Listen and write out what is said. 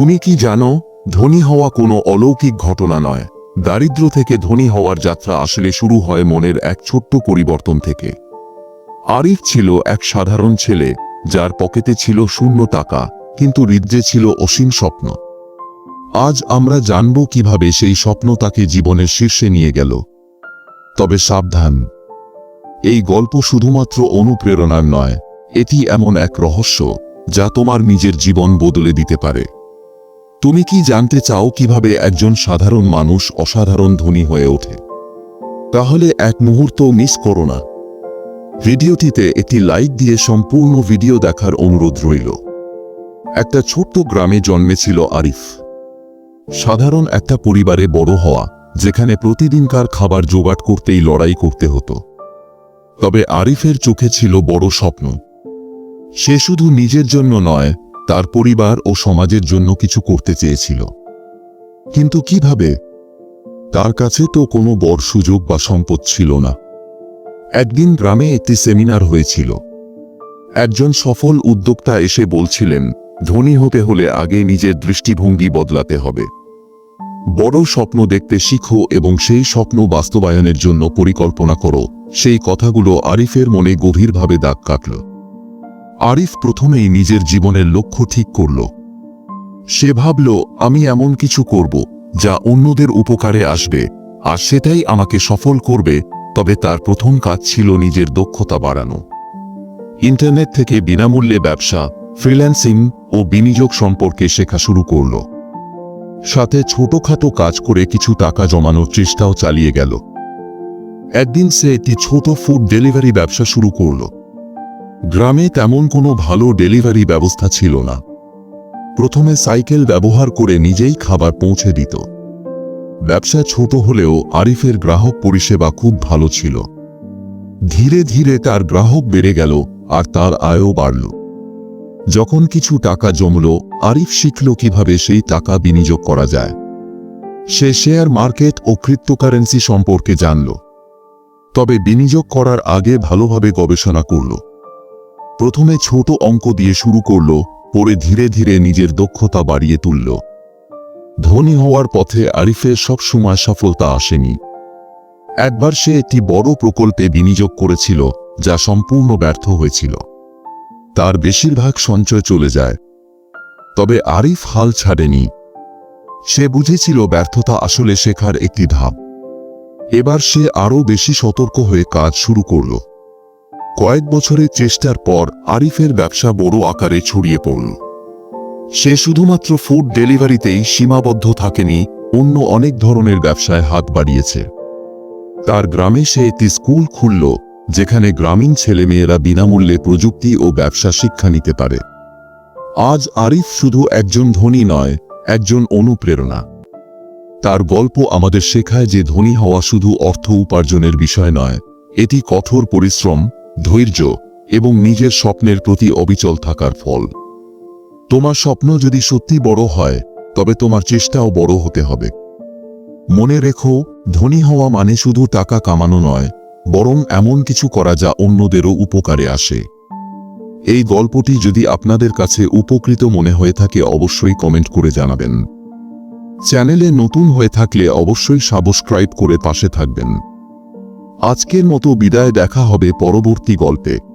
তুমি কি জানো, ধনী হওয়া কোনো অলৌকিক ঘটনা নয়। দারিদ্র থেকে ধনী হওয়ার যাত্রা আসলে শুরু হয় মনের এক ছোট্ট পরিবর্তন থেকে। আরিফ ছিল এক সাধারণ ছেলে, যার পকেটে ছিল শূন্য টাকা, কিন্তু হৃদ্রে ছিল অসীম স্বপ্ন। আজ আমরা জানব কীভাবে সেই স্বপ্ন তাকে জীবনের শীর্ষে নিয়ে গেল। তবে সাবধান। এই গল্প শুধুমাত্র অনুপ্রেরণার নয়, এটি এমন এক রহস্য, যা তোমার নিজের জীবন বদলে দিতে পারে। তুমি কি জানতে চাও কীভাবে একজন সাধারণ মানুষ অসাধারণ ধনী হয়ে ওঠে? তাহলে এক মুহূর্ত মিস করো না। ভিডিওটিতে একটি লাইক দিয়ে সম্পূর্ণ ভিডিও দেখার অনুরোধ রইল। একটা ছোট্ট গ্রামে জন্মেছিল আরিফ। সাধারণ একটা পরিবারে বড় হওয়া, যেখানে প্রতিদিনকার খাবার জোগাড় করতেই লড়াই করতে হতো। তবে আরিফের চোখে ছিল বড় স্বপ্ন। সে শুধু নিজের জন্য নয় তার পরিবার ও সমাজের জন্য কিছু করতে চেয়েছিল। কিন্তু কীভাবে? তার কাছে তো কোনো বড় সুযোগ বা সম্পদ ছিল না। একদিন গ্রামে একটি সেমিনার হয়েছিল। একজন সফল উদ্যোক্তা এসে বলছিলেন, ধনী হতে হলে আগে নিজের দৃষ্টিভঙ্গি বদলাতে হবে। বড় স্বপ্ন দেখতে শিখো এবং সেই স্বপ্ন বাস্তবায়নের জন্য পরিকল্পনা করো। সেই কথাগুলো আরিফের মনে গভীরভাবে দাগ কাটল। আরিফ প্রথমেই নিজের জীবনের লক্ষ্য ঠিক করল। সে ভাবল, আমি এমন কিছু করব, যা অন্যদের উপকারে আসবে, আর সেটাই আমাকে সফল করবে, তবে তার প্রথম কাজ ছিল নিজের দক্ষতা বাড়ানো। ইন্টারনেট থেকে বিনামূল্যে ব্যবসা, ফ্রিল্যান্সিং ও বিনিয়োগ সম্পর্কে শেখা শুরু করল। সাথে ছোটখাটো কাজ করে কিছু টাকা জমানোর চেষ্টাও চালিয়ে গেল। একদিন সে একটি ছোট ফুড ডেলিভারি ব্যবসা শুরু করল। গ্রামে তেমন কোনো ভালো ডেলিভারি ব্যবস্থা ছিল না। প্রথমে সাইকেল ব্যবহার করে নিজেই খাবার পৌঁছে দিত। ব্যবসা ছোট হলেও আরিফের গ্রাহক পরিষেবা খুব ভালো ছিল। ধীরে ধীরে তার গ্রাহক বেড়ে গেল আর তার আয়ও বাড়ল। যখন কিছু টাকা জমল, আরিফ শিখল কীভাবে সেই টাকা বিনিয়োগ করা যায়। সে শেয়ার মার্কেট ও ক্রিপ্টোকারেন্সি সম্পর্কে জানল। তবে বিনিয়োগ করার আগে ভালোভাবে গবেষণা করল। প্রথমে ছোট অঙ্ক দিয়ে শুরু করল, পরে ধীরে ধীরে নিজের দক্ষতা বাড়িয়ে তুলল। ধনী হওয়ার পথে আরিফের সবসময় সফলতা আসেনি। একবার সে একটি বড় প্রকল্পে বিনিয়োগ করেছিল, যা সম্পূর্ণ ব্যর্থ হয়েছিল। তার বেশিরভাগ সঞ্চয় চলে যায়। তবে আরিফ হাল ছাড়েনি। সে বুঝেছিল ব্যর্থতা আসলে শেখার একটি ধাপ। এবার সে আরও বেশি সতর্ক হয়ে কাজ শুরু করল। কয়েক বছরের চেষ্টার পর আরিফের ব্যবসা বড় আকারে ছড়িয়ে পড়ল। সে শুধুমাত্র ফুড ডেলিভারিতেই সীমাবদ্ধ থাকেনি, অন্য অনেক ধরনের ব্যবসায় হাত বাড়িয়েছে। তার গ্রামে সে একটি স্কুল খুলল, যেখানে গ্রামীণ ছেলেমেয়েরা বিনামূল্যে প্রযুক্তি ও ব্যবসা শিক্ষা নিতে পারে। আজ আরিফ শুধু একজন ধনী নয়, একজন অনুপ্রেরণা। তার গল্প আমাদের শেখায় যে ধনী হওয়া শুধু অর্থ উপার্জনের বিষয় নয়, এটি কঠোর পরিশ্রম ধৈর্য এবং নিজের স্বপ্নের প্রতি অবিচল থাকার ফল। তোমার স্বপ্ন যদি সত্যি বড় হয়, তবে তোমার চেষ্টাও বড় হতে হবে। মনে রেখো, ধনী হওয়া মানে শুধু টাকা কামানো নয়, বরং এমন কিছু করা যা অন্যদেরও উপকারে আসে। এই গল্পটি যদি আপনাদের কাছে উপকৃত মনে হয়ে থাকে, অবশ্যই কমেন্ট করে জানাবেন। চ্যানেলে নতুন হয়ে থাকলে অবশ্যই সাবস্ক্রাইব করে পাশে থাকবেন। আজকের মতো বিদায় দেখা হবে পরবর্তী গল্পে।